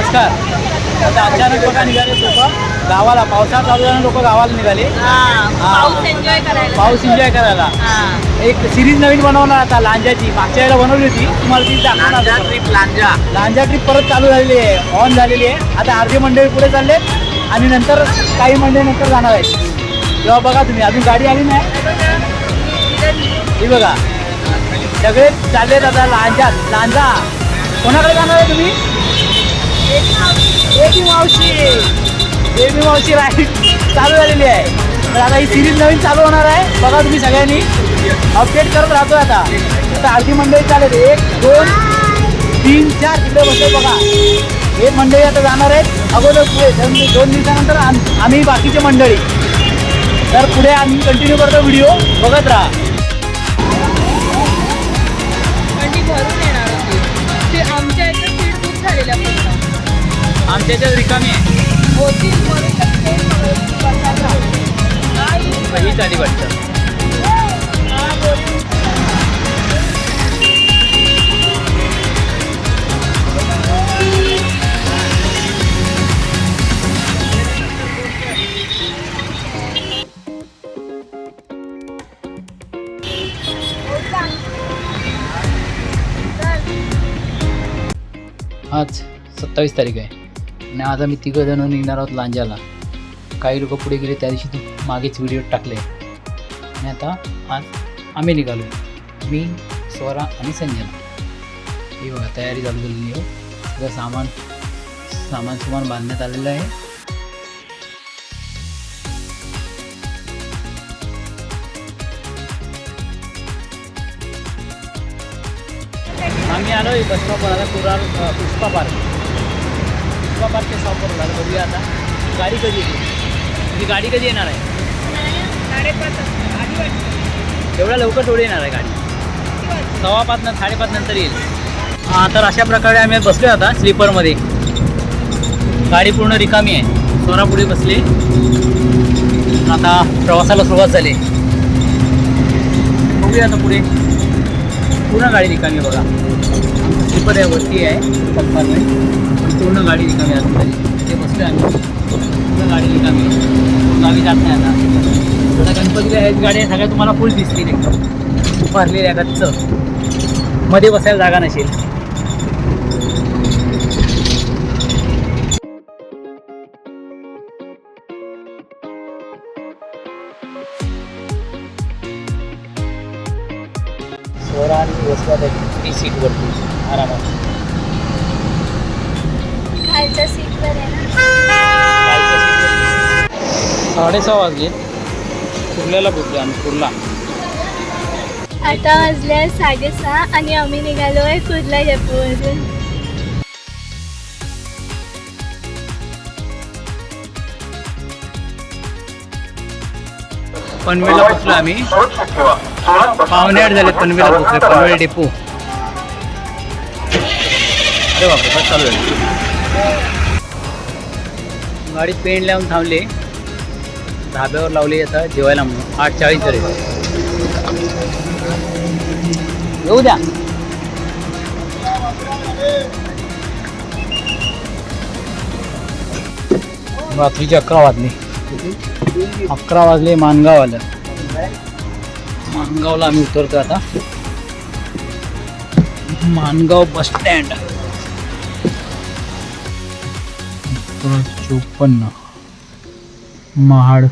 नमस्कार. आता अचानक बघा निघाले लोक. गावाला पावसाळा चालू झाल्याने लोक गावाला निघाले. पाऊस एन्जॉय करायला. पाऊस एन्जॉय करायला. हा. एक सिरीज नवीन बनवणार आता लांजाची. मागच्या वेळेला बनवली होती. तुम्हाला ती दाखवणार ट्रिप लांजा. लांजा ट्रिप परत चालू झालेली आहे. ऑन झालेली आहे. आता अर्धी मंडळी पुढे चालले आणि नंतर काही मंडळी नंतर जाणार आहेत. तेव्हा बघा तुम्ही. अजून गाडी आली नाही. ही बघा. सगळे चाललेत आता लांजा लांजा. कोणाकडे जाणार आहे तुम्ही? बेबी मावशी. बेबी मावशी राईड चालू झालेली आहे. तर आता ही सिरीज नवीन चालू होणार आहे. बघा तुम्ही सगळ्यांनी. अपडेट करत राहतो आता. आता आधी मंडळी चालेल एक दोन तीन चार तिकडे बसले बघा. हे मंडळी आता जाणार आहेत. अगोदर पुढे दोन दोन दिवसानंतर आम्ही बाकीचे मंडळी. तर पुढे आम्ही कंटिन्यू करतो व्हिडिओ बघत राहा. त्याच्यात रिकामी आहे. ही भरून शकते, वाटतं. आज सत्तावीस तारीख आहे. आणि आज आम्ही तिघं जण निघणार आहोत लांजाला काही लोक पुढे गेले त्या दिवशी तू मागेच व्हिडिओ टाकले. आणि आता आज आम्ही निघालो. मी स्वरा आणि संजना. ही बघा तयारी चालू झालेली आहे. सगळं सामान सामान सुमान बांधण्यात आलेलं आहे. आम्ही आलो बस स्टॉपवर आता कुरार पुष्पा पार्क. पुष्पा पार्कच्या शॉपवर आलो. बघूया आता. गाडी कधी येते? तुझी गाडी कधी येणार आहे. एवढ्या लवकर थोडी येणार आहे गाडी. सव्वा पाच न साडेपाच नंतर येईल. हां तर अशा प्रकारे आम्ही बसलो आता स्लीपरमध्ये. गाडी पूर्ण रिकामी आहे. सोरा पुढे बसले. आता प्रवासाला सुरुवात झाली. बघूया आता पुढे. पूर्ण गाडी रिकामी बघा. स्लीपर आहे वरती आहे. आहे पूर्ण गाडी रिकामी आहे तरी ते बसलो आम्ही. पूर्ण गाडी रिकामी गावी जात नाही आता. आता गणपतीला ह्याच गाड्या सगळ्या तुम्हाला फुल दिसतील एकदम. भरलेली आहे गच्च मध्ये बसायला जागा नसेल. स्वरा आणि बसला ती सीटवरती आरामात. खालच्या सीटवर आहे ना. साडेसहा वाजले. कुर्ल्याला पोचले आम्ही कुर्ला. आता वाजले साडेसहा आणि आम्ही निघालो आहे कुर्ला डेपोवरून पनवेलला पोचलो आम्ही. पावणे आठ झाले पनवेलला पोचले पनवेल डेपो. अरे बापरे चालू आहे गाडी पेंड लावून थांबले. धाब्यावर लावली आता जेवायला म्हणून. आठ चाळीस तरी येऊ द्या. रात्रीचे अकरा वाजले. अकरा वाजले मानगाव आलं मानगावला आम्ही उतरतो आता. Mangaon bus stand. चोपन्न. महाड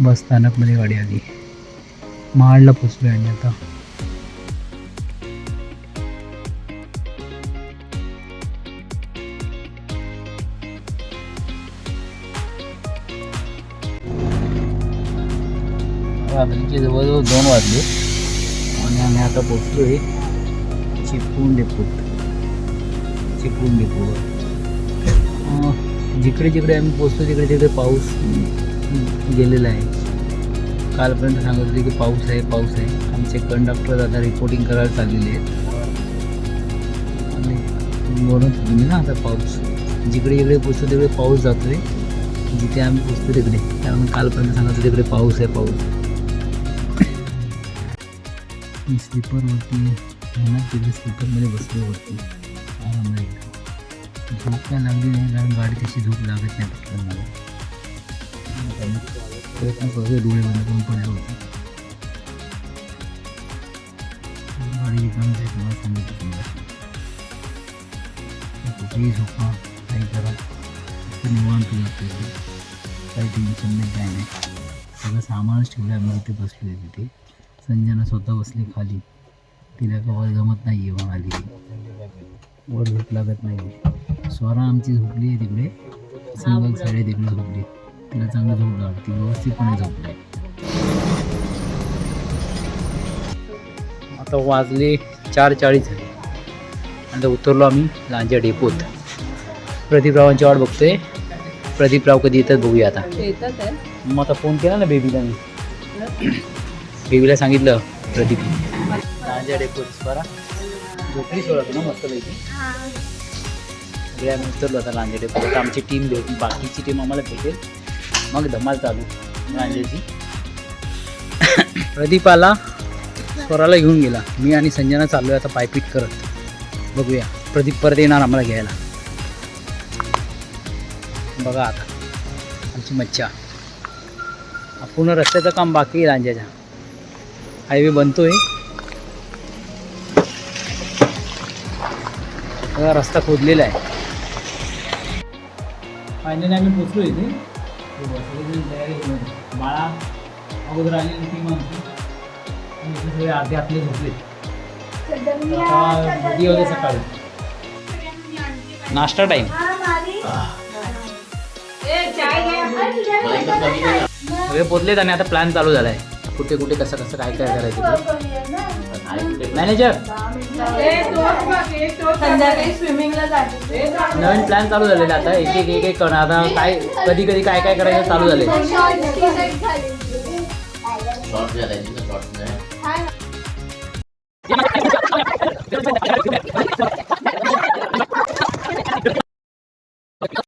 बस स्थानकमध्ये गाडी आली. महाडला पोचलो आणि आता. रात्रीचे जवळजवळ दोन वाजले. आणि आम्ही आता पोचलो आहे चिपळूण डेपोत चिपळूण डेपोवर जिकडे जिकडे आम्ही पोचतो तिकडे तिकडे पाऊस गेलेला आहे. कालपर्यंत सांगत होते की पाऊस आहे पाऊस आहे. आमचे कंडक्टर आता रिपोर्टिंग करायला चाललेले आहेत. आणि म्हणून तुम्ही ना आता पाऊस जिकडे जिकडे पोचतो तिकडे पाऊस जातोय. जिथे आम्ही पोचतो तिकडे. कारण कालपर्यंत सांगत होते तिकडे पाऊस आहे पाऊस स्लीपरवरती तिकडे स्लीपरमध्ये बसले वरती. आरामदायक झोप काय लागली नाही कारण गाडी तशी झोप लागत नाही पटकन. मला प्रयत्न करतो डोळे बंद करून पडलो होतो. गाडी रिकामी आहे मला सांगितलं तुम्हाला कुठेही झोपा काही करा. निवांत जातो काही टेन्शन नाही काय नाही. सगळं सामानच ठेवलं आहे मी इथे बसलो आहे तिथे. संजना स्वतः बसली खाली. तिला कवर जमत नाही आहे मग आली वर झोप लागत नाही स्वरा आमची झोपली आहे तिकडे. सिंगल साईड आहे तिकडे झोपली तिला चांगली झोप लागते व्यवस्थितपणे झोपली आता वाजले चार चाळीस झाले. आता उतरलो आम्ही लांजा डेपोत. प्रदीपरावांची वाट बघतोय. प्रदीपराव कधी येतात बघूया आता. मग आता फोन केला ना बेबीला मी. बेबीला सांगितलं प्रदीप. लांजा डेपोत बरा झोपली सोडत ना मस्त पैकी सगळे आम्ही उतरलो आता लांजा परत आमची टीम भेट बाकीची टीम आम्हाला भेटेल. मग धमाल चालू. लांजाची प्रदीप आला स्वराला घेऊन गेला. मी आणि संजना चाललो आता पायपीट करत. बघूया. प्रदीप परत येणार आम्हाला घ्यायला. बघा आता. आमची मच्छा पूर्ण रस्त्याचं काम बाकी आहे लांजाच्या हायवे बनतोय. रस्ता खोदलेला आहे. फायनली आम्ही पोचलो इथे. सगळेजण तयारी करून. बाळा अगोदर आली ती इथे सगळे अर्धे आपले झोपले. वाजता सकाळी. नाश्ता टाईम सगळे पोचलेत आणि आता प्लॅन चालू झालाय. कुठे कुठे कसं कसं काय काय करायचं मॅनेजर संध्याकाळी स्विमिंगला जाते. नवीन प्लॅन चालू झालेला आता. एक एक एक एक आता काय कधी कधी काय काय करायचं चालू झालंय. शॉर्ट